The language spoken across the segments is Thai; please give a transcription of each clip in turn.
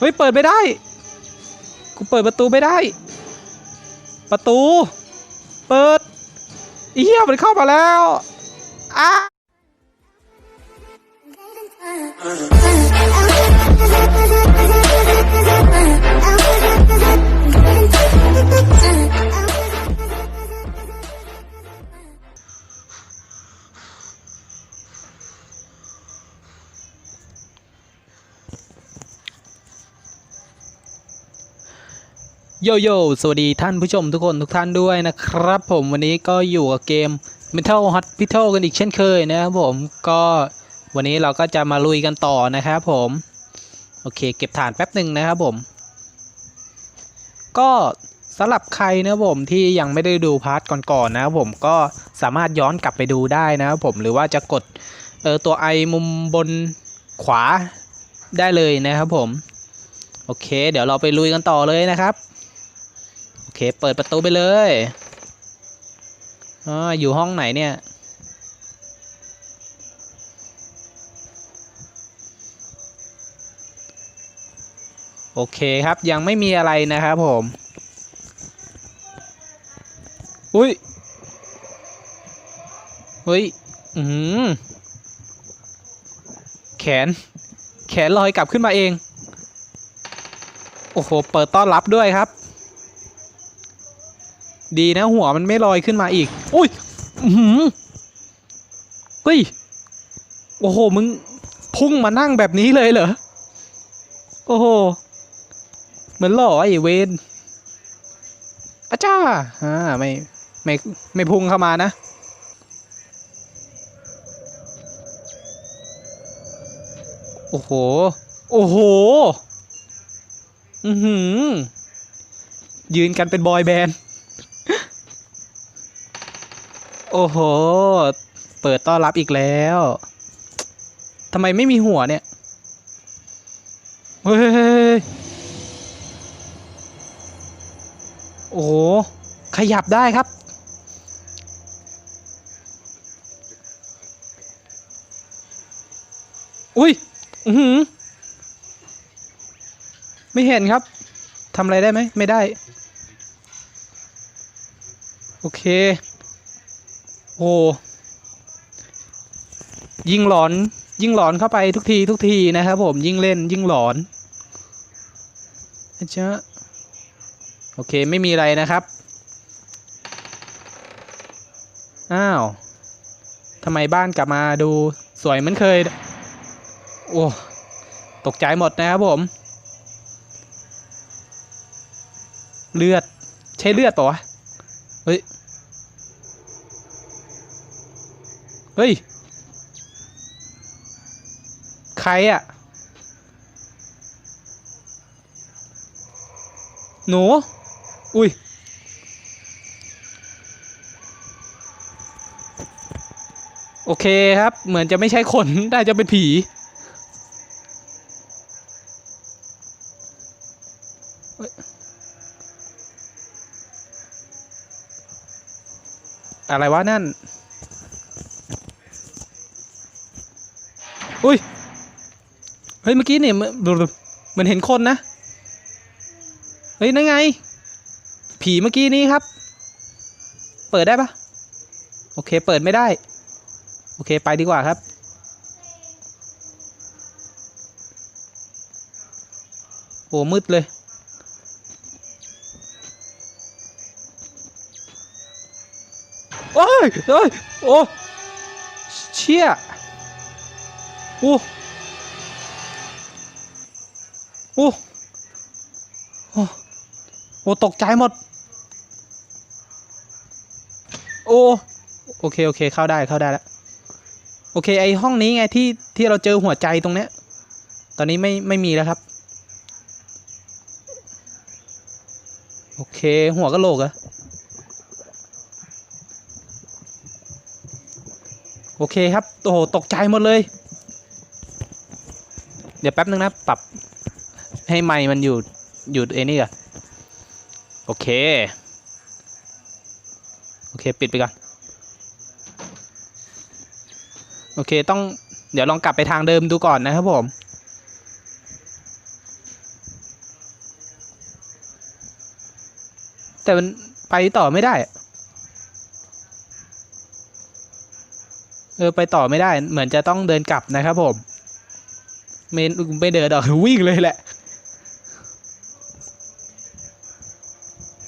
เฮ้ย เปิดไม่ได้ กูเปิดประตูไม่ได้ ประตู เปิดอีเหี้ยมันเข้ามาแล้วอ้า โยโย่สวัสดีท่านผู้ชมทุกคนทุกท่านด้วยนะครับผมวันนี้ก็อยู่กับเกม Metal Hospital กันอีกเช่นเคยนะครับผมก็วันนี้เราก็จะมาลุยกันต่อนะครับผม โอเค เก็บฐานแป๊บหนึ่งนะครับผม ก็สำหรับใครนะผมที่ยังไม่ได้ดูพาร์ทก่อนๆนะครับผมก็สามารถย้อนกลับไปดูได้นะครับผมหรือว่าจะกดเออตัวไอมุมบนขวาได้เลยนะครับผม โอเค เดี๋ยวเราไปลุยกันต่อเลยนะครับ เคเปิดประตูไปเลยอ่าอยู่ห้องไหนเนี่ย โอเคครับยังไม่มีอะไรนะครับผม อุ้ยเฮ้ย อือหือแขน แขนลอยกลับขึ้นมาเอง โอ้โห เปิดต้อนรับด้วยครับ ดีนะหัวมันไม่ลอยขึ้นมาอีก อุ้ยอือหือเฮ้ย โอ้โห มึงพุ่งมานั่งแบบนี้เลยเหรอ โอ้โห เหมือนหล่อไอ้เวนอาจ้าอ่าไม่ไม่ไม่พุ่งเข้ามานะโอ้โห โอ้โห อือหือ ยืนกันเป็นบอยแบนด์ โอ้โห เปิดต้อนรับอีกแล้วทำไมไม่มีหัวเนี่ย เฮ้ย โอ้โห ขยับได้ครับ อุ้ย อือหือ ไม่เห็นครับ ทำอะไรได้ไหม ไม่ได้ โอเค โอ้ยิ่งหลอน ยิ่งหลอนเข้าไปทุกทีทุกทีนะครับผมยิ่งเล่นยิ่งหลอนนะจ๊ะโอเคไม่มีอะไรนะครับ อ้าวทำไมบ้านกลับมาดูสวยเหมือนเคย โอ้ตกใจหมดนะครับผม เลือด ใช่เลือดปะวะ เฮ้ย เฮ้ย ใครอะหนู อุ้ย โอเคครับ เหมือนจะไม่ใช่คนน่าจะเป็นผี อะไรวะนั่น อุ้ย เฮ้ย เมื่อกี้เนี่ยเหมือนเหมือนเห็นคนนะ เฮ้ย นั่นไง ผีเมื่อกี้นี้ครับ เปิดได้ปะโอเค เปิดไม่ได้ โอเค ไปดีกว่าครับ โอ้ มืดเลยโอ้ยเอ้ยโอ้ เชี่ย โอ้โอ้โอ้โอ้ตกใจหมด โอ้โอเค โอเค เข้าได้เข้าได้แล้ว โอเค ไอห้องนี้ไงที่ที่เราเจอหัวใจตรงเนี้ย ตอนนี้ไม่ไม่มีแล้วครับ โอเค หัวกะโหลกรอะโอเคครับ โอ้โหตกใจหมดเลย เดี๋ยวแป๊บนึงนะปรับให้ไมค์มันอยู่อยู่เอนี่ก่อนโอเค โอเค ปิดไปก่อน โอเค ต้อง เดี๋ยวลองกลับไปทางเดิมดูก่อนนะครับผม แต่มันไปต่อไม่ได้ เออ ไปต่อไม่ได้ เหมือนจะต้องเดินกลับนะครับผม เมนไม่เดินดอกวิ่งเลยแหละ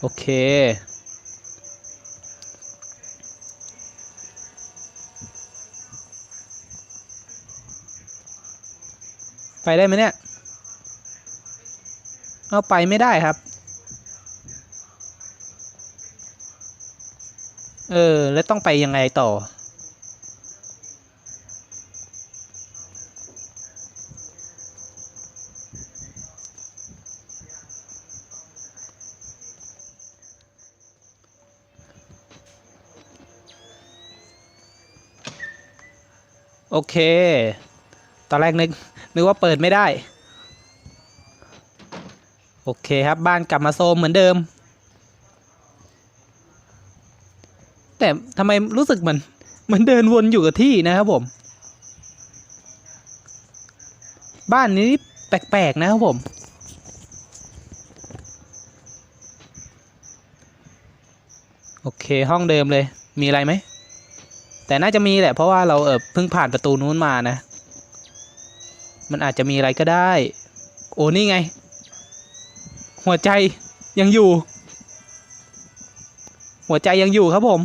โอเค ไปได้ไหมเนี่ย เอาไปไม่ได้ครับ เออ แล้วต้องไปยังไงต่อ โอเค ตอนแรกนึกนึกว่าเปิดไม่ได้ โอเคครับบ้านกลับมาโซมเหมือนเดิม แต่ทำไมรู้สึกเหมือนเหมือนเดินวนอยู่กับที่นะครับผม บ้านนี้แปลกๆนะครับผมโอเคห้องเดิมเลยมีอะไรไหม แต่น่าจะมีแหละเพราะว่าเราเออเพิ่งผ่านประตูนู้นมานะ มันอาจจะมีอะไรก็ได้ โอ้นี่ไง หัวใจยังอยู่ หัวใจยังอยู่ครับผม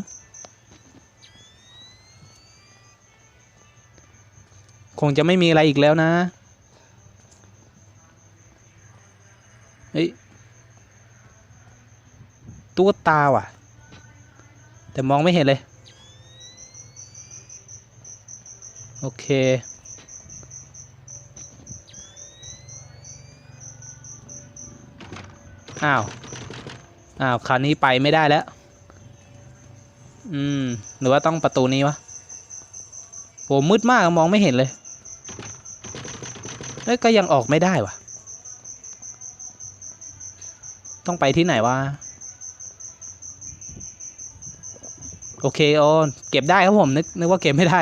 คงจะไม่มีอะไรอีกแล้วนะเฮ้ยตุ๊กตาว่ะ แต่มองไม่เห็นเลย โอเค อ้าว อ้าว คราวนี้ไปไม่ได้แล้ว อืม หรือว่าต้องประตูนี้วะโหมืดมากมองไม่เห็นเลยเอ้ยก็ยังออกไม่ได้วะต้องไปที่ไหนวะ โอเคโอนเก็บได้ครับผมนึกนึกว่าเก็บไม่ได้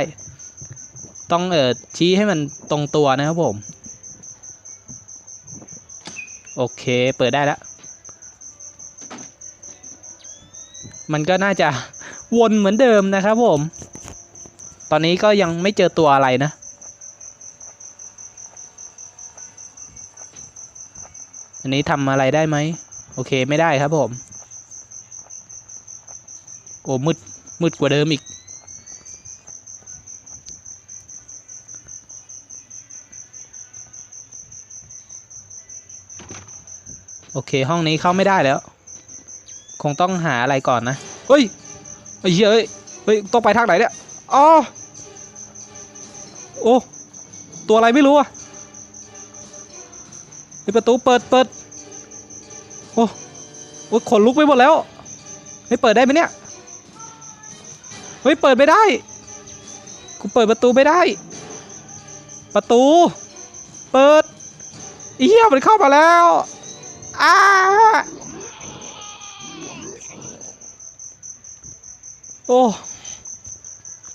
ต้องเออชี้ให้มันตรงตัวนะครับผม โอเค เปิดได้แล้ว มันก็น่าจะวนเหมือนเดิมนะครับผม ตอนนี้ก็ยังไม่เจอตัวอะไรนะ อันนี้ทำอะไรได้ไหม โอเคไม่ได้ครับผม โอ้มืดมืดกว่าเดิมอีก เคห้องนี้เข้าไม่ได้แล้ว คงต้องหาอะไรก่อนนะเฮ้ยอ้เหี้ยเอ้ยเฮ้ยต้องไปทางไหนเนี่ยอ๋อโอ้ตัวอะไรไม่รู้อะประตูเปิดเปิดโอ้โอ้ขนลุกไปหมดแล้วเฮ้ยเปิดได้ไหมเนี่ยเฮ้ยเปิดไม่ได้กูเปิดประตูไม่ได้ ประตู เปิดอ้เหี้ยมันเข้ามาแล้ว อ้าโอ้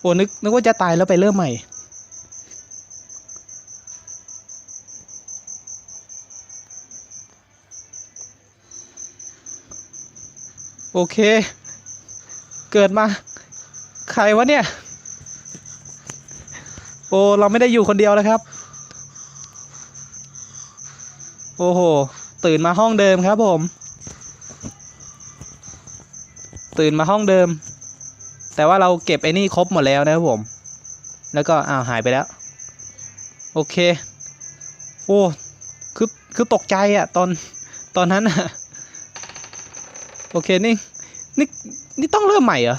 โอ้นึกนึกว่าจะตายแล้วไปเริ่มใหม่ โอเค เกิดมา ใครวะเนี่ย โอ้ เราไม่ได้อยู่คนเดียวแล้วครับ โอ้โห ตื่นมาห้องเดิมครับผม ตื่นมาห้องเดิม แต่ว่าเราเก็บไอ้นี่ครบหมดแล้วนะครับผม แล้วก็อ้าวหายไปแล้ว โอเค โอ้คือคือตกใจอะตอนตอนนั้นอะโอเคนี่นี่นี่ต้องเริ่มใหม่เหรอ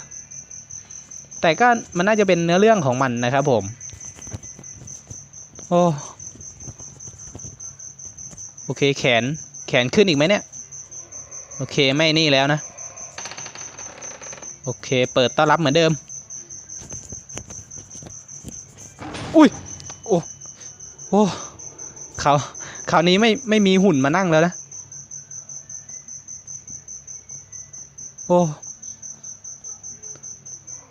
แต่ก็มันน่าจะเป็นเนื้อเรื่องของมันนะครับผม โอ้โอเคแขน แขนขึ้นอีกไหมเนี่ย โอเคไม่นี่แล้วนะ โอเค เปิดต้อนรับเหมือนเดิม อุ้ย โอ้ โอ้เขาคราวนี้ไม่ไม่มีหุ่นมานั่งแล้วนะ โอ้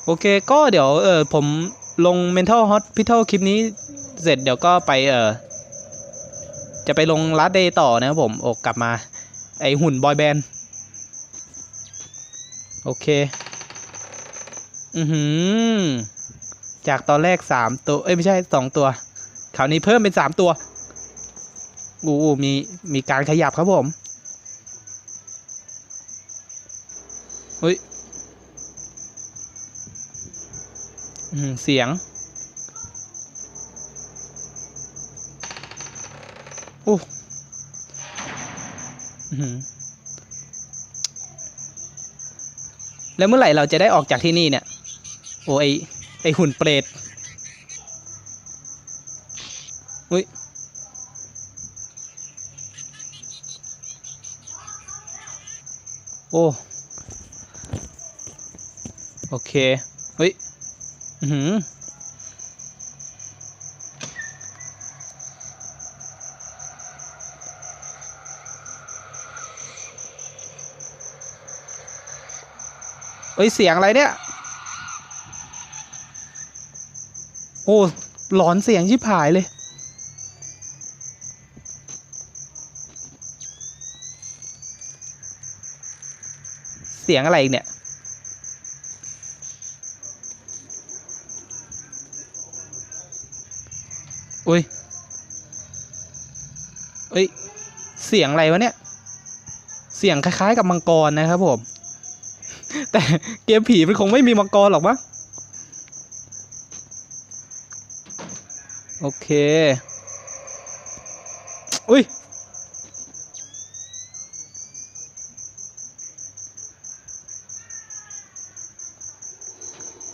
โอเค ก็เดี๋ยวเออผมลง Mental Hospital คลิปนี้เสร็จเดี๋ยวก็ไปเออ จะไปลงลัดเดย์ต่อนะครับผมโอ้กลับมา ไอหุ่นบอยแบนด์โอเค อือหือ จากตอนแรกสามตัว เอ้ย ไม่ใช่สองตัว คราวนี้เพิ่มเป็นสามตัวอู้มีมีการขยับครับผมเฮ้ยเสียง อ้อื้อหือแล้วเมื่อไหร่เราจะได้ออกจากที่นี่เนี่ย โอ้ไอไอหุ่นเปรตอุ้ยโอ้ โอเคเฮ้ย อือหือ เฮ้ยเสียงอะไรเนี่ย โอ้หลอนเสียงชิบหายเลย เสียงอะไรอีกเนี่ยอุ้ยเอ้ย เสียงอะไรวะเนี่ย เสียงคล้ายๆกับมังกรนะครับผม แต่เกมผีมันคงไม่มีมังกรหรอกมั้งโอเค อุ้ย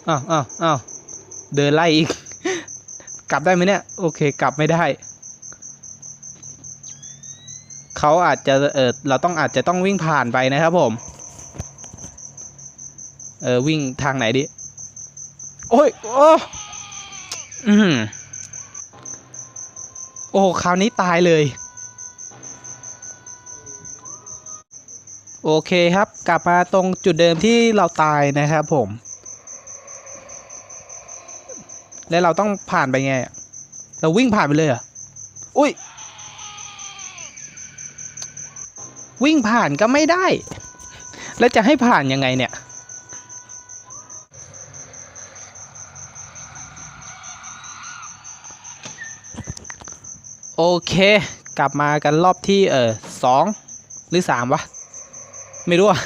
อ้าวอ้าวอ้าวเดินไล่อีก กลับได้ไหมเนี่ย โอเค กลับไม่ได้ เขาอาจจะ เออเราต้องอาจจะต้องวิ่งผ่านไปนะครับผม เออวิ่งทางไหนดิ โอ้ย โอ้อืมโอ้คราวนี้ตายเลย โอเคครับ กลับมาตรงจุดเดิมที่เราตายนะครับผม แล้วเราต้องผ่านไปไงอะเราวิ่งผ่านไปเลยเหรอ อุ้ย วิ่งผ่านก็ไม่ได้ แล้วจะให้ผ่านยังไงเนี่ย โอเค กลับมากันรอบที่เออสองหรือสามวะ ไม่รู้อะ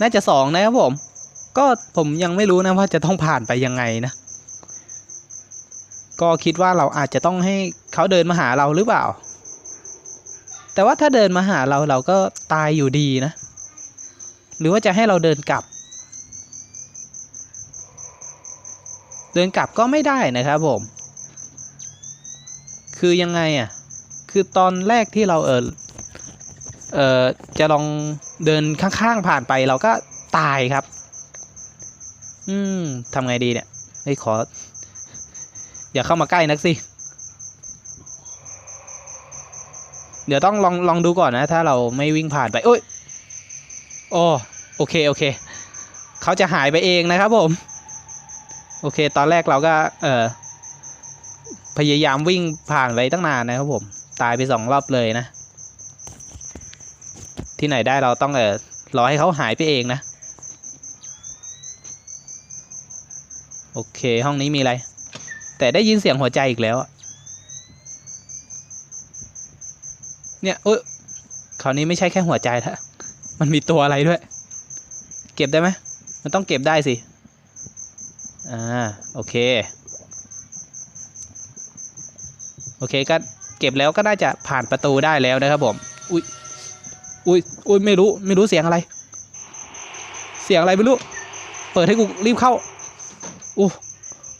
น่าจะสองนะครับผม ก็ผมยังไม่รู้นะว่าจะต้องผ่านไปยังไงนะ ก็คิดว่าเราอาจจะต้องให้เขาเดินมาหาเราหรือเปล่า แต่ว่าถ้าเดินมาหาเราเราก็ตายอยู่ดีนะ หรือว่าจะให้เราเดินกลับ เดินกลับก็ไม่ได้นะครับผมคือยังไงอะ คือตอนแรกที่เราเออเออจะลองเดินข้างๆผ่านไปเราก็ตายครับ อืมทำไงดีเนี่ยเฮ้ยขอ อย่าเข้ามาใกล้นักสิ เดี๋ยวต้องลองลองดูก่อนนะ ถ้าเราไม่วิ่งผ่านไป โอ้ยโอ้โอเคโอเคเขาจะหายไปเองนะครับผม โอเค ตอนแรกเราก็ เออพยายามวิ่งผ่านไปตั้งนานนะครับผม ตายไปสองรอบเลยนะ ที่ไหนได้เราต้องเออรอให้เขาหายไปเองนะ โอเคห้องนี้มีอะไร แต่ได้ยินเสียงหัวใจอีกแล้ว เนี่ยเอ้ยคราวนี้ไม่ใช่แค่หัวใจละมันมีตัวอะไรด้วย เก็บได้ไหมมันต้องเก็บได้สิ อ่า โอเค โอเคก็ เก็บแล้วก็น่าจะผ่านประตูได้แล้วนะครับผม อุ้ย อุ้ย อุ้ยไม่รู้ไม่รู้เสียงอะไร เสียงอะไรไม่รู้ เปิดให้กูรีบเข้าโอ้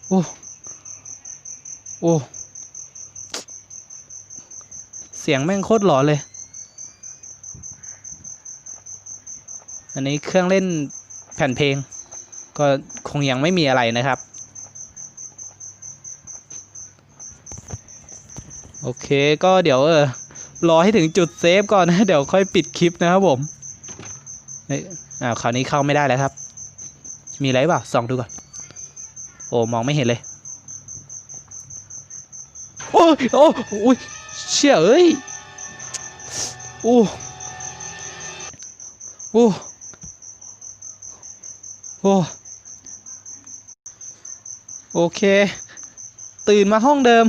โอ้โอ้เสียงแม่งโคตรหลอนเลย อันนี้เครื่องเล่นแผ่นเพลง ก็คงยังไม่มีอะไรนะครับ โอเคก็เดี๋ยวเออรอให้ถึงจุดเซฟก่อนนะ เดี๋ยวค่อยปิดคลิปนะครับผมเฮ้ยอ้าคราวนี้เข้าไม่ได้แล้วครับ มีอะไรเปล่าส่องดูก่อน โอ้มองไม่เห็นเลย โอ้ยโอ้โอ้ยเชี่ยเอ้ยโอ้โอ้โอ้โอเค ตื่นมาห้องเดิม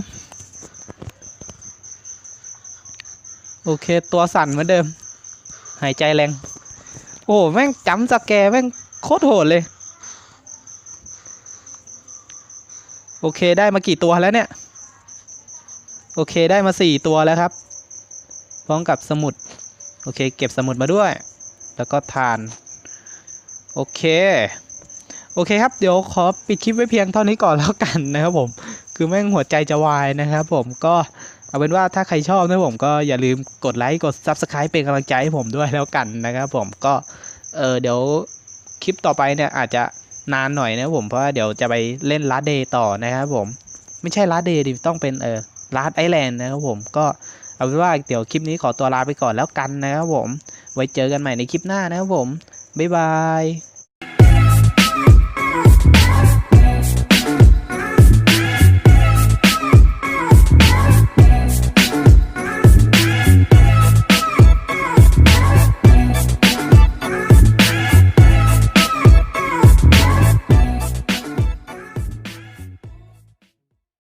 โอเค ตัวสั่นเหมือนเดิม หายใจแรง โอ้แม่งจำสแกแม่งโคตรโหดเลย โอเคได้มากี่ตัวแล้วเนี่ย โอเคได้มาสี่ตัวแล้วครับ พร้อมกับสมุด โอเค เก็บสมุดมาด้วย แล้วก็ทาน โอเค โอเคครับ เดี๋ยวขอปิดคลิปไว้เพียงเท่านี้ก่อนแล้วกันนะครับผม คือแม่งหัวใจจะวายนะครับผมก็ เอาเป็นว่าถ้าใครชอบนะผมก็อย่าลืมกดไลค์กด Subscribe เป็นกำลังใจให้ผมด้วยแล้วกันนะครับผมก็เออเดี๋ยวคลิปต่อไปเนี่ยอาจจะนานหน่อยนะผมเพราะว่าเดี๋ยวจะไปเล่นลาเดย์ต่อนะครับผมไม่ใช่ลาเดย์ดิต้องเป็นเออลาดไอแลนด์นะครับผมก็เอาเป็นว่าเดี๋ยวคลิปนี้ขอตัวลาไปก่อนแล้วกันนะครับผม ไว้เจอกันใหม่ในคลิปหน้านะครับผมบ๊ายบาย